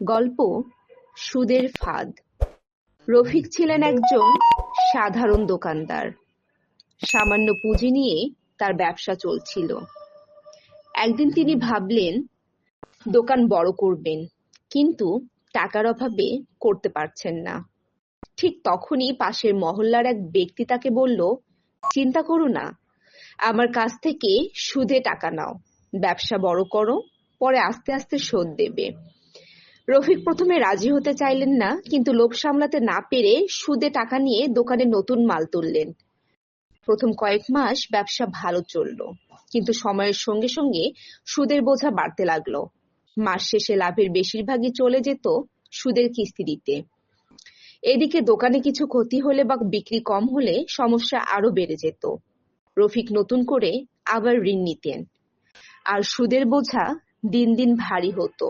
গল্প সুদের ফাঁদ। রফিক ছিলেন একজন সাধারণ দোকানদার। সামান্য পুঁজি নিয়ে তার ব্যবসা চলছিল। একদিন তিনি ভাবলেন, দোকান বড় করবেন, কিন্তু টাকার অভাবে করতে পারছেন না। ঠিক তখনই পাশের মহল্লার এক ব্যক্তি তাকে বলল, চিন্তা করো না, আমার কাছ থেকে সুদে টাকা নাও। ব্যবসা বড় করো, পরে আস্তে আস্তে শোধ দেবে। রফিক প্রথমে রাজি হতে চাইলেন না, কিন্তু লোভ সামলাতে না পেরে সুদে টাকা নিয়ে দোকানে নতুন মাল তুললেন। প্রথম কয়েক মাস ব্যবসা ভালো চলল, কিন্তু সময়ের সঙ্গে সঙ্গে সুদের বোঝা বাড়তে লাগল। মাস শেষে লাভের বেশিরভাগই চলে যেত সুদের কিস্তি দিতে। এদিকে দোকানে কিছু ক্ষতি হলে বা বিক্রি কম হলে সমস্যা আরও বেড়ে যেত। রফিক নতুন করে আবার ঋণ নিতেন। আর সুদের বোঝা দিন দিন ভারী হতো।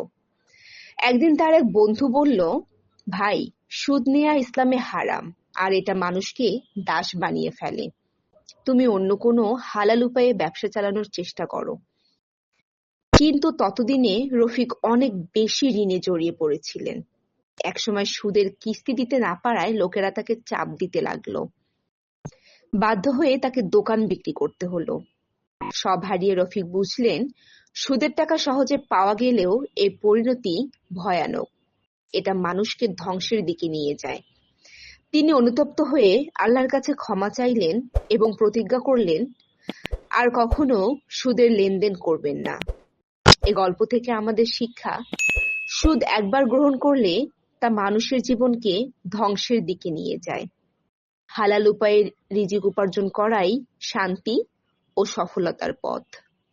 একদিন তার এক বন্ধু বলল, ভাই, সুদ নেয়া ইসলামে হারাম, আর এটা মানুষকে দাস বানিয়ে ফেলে। তুমি অন্য কোনো হালাল উপায়ে ব্যবসা চালানোর চেষ্টা করো। কিন্তু ততদিনে রফিক অনেক বেশি ঋণে জড়িয়ে পড়েছিলেন। একসময় সুদের কিস্তি দিতে না পারায় লোকেরা তাকে চাপ দিতে লাগল। বাধ্য হয়ে তাকে দোকান বিক্রি করতে হলো। সব হারিয়ে রফিক বুঝলেন সুদের টাকা সহজে পাওয়া গেলেও এর পরিণতি ভয়ানক। এটা মানুষকে ধ্বংসের দিকে নিয়ে যায়। তিনি অনুতপ্ত হয়ে আল্লাহর কাছে ক্ষমা চাইলেন এবং প্রতিজ্ঞা করলেন, আর কখনো সুদের লেনদেন করবেন না। এ গল্প থেকে আমাদের শিক্ষা, সুদ একবার গ্রহণ করলে তা মানুষের জীবনকে ধ্বংসের দিকে নিয়ে যায়। হালাল উপায়ে রিজিক উপার্জন করাই শান্তি ও সফলতার পথ।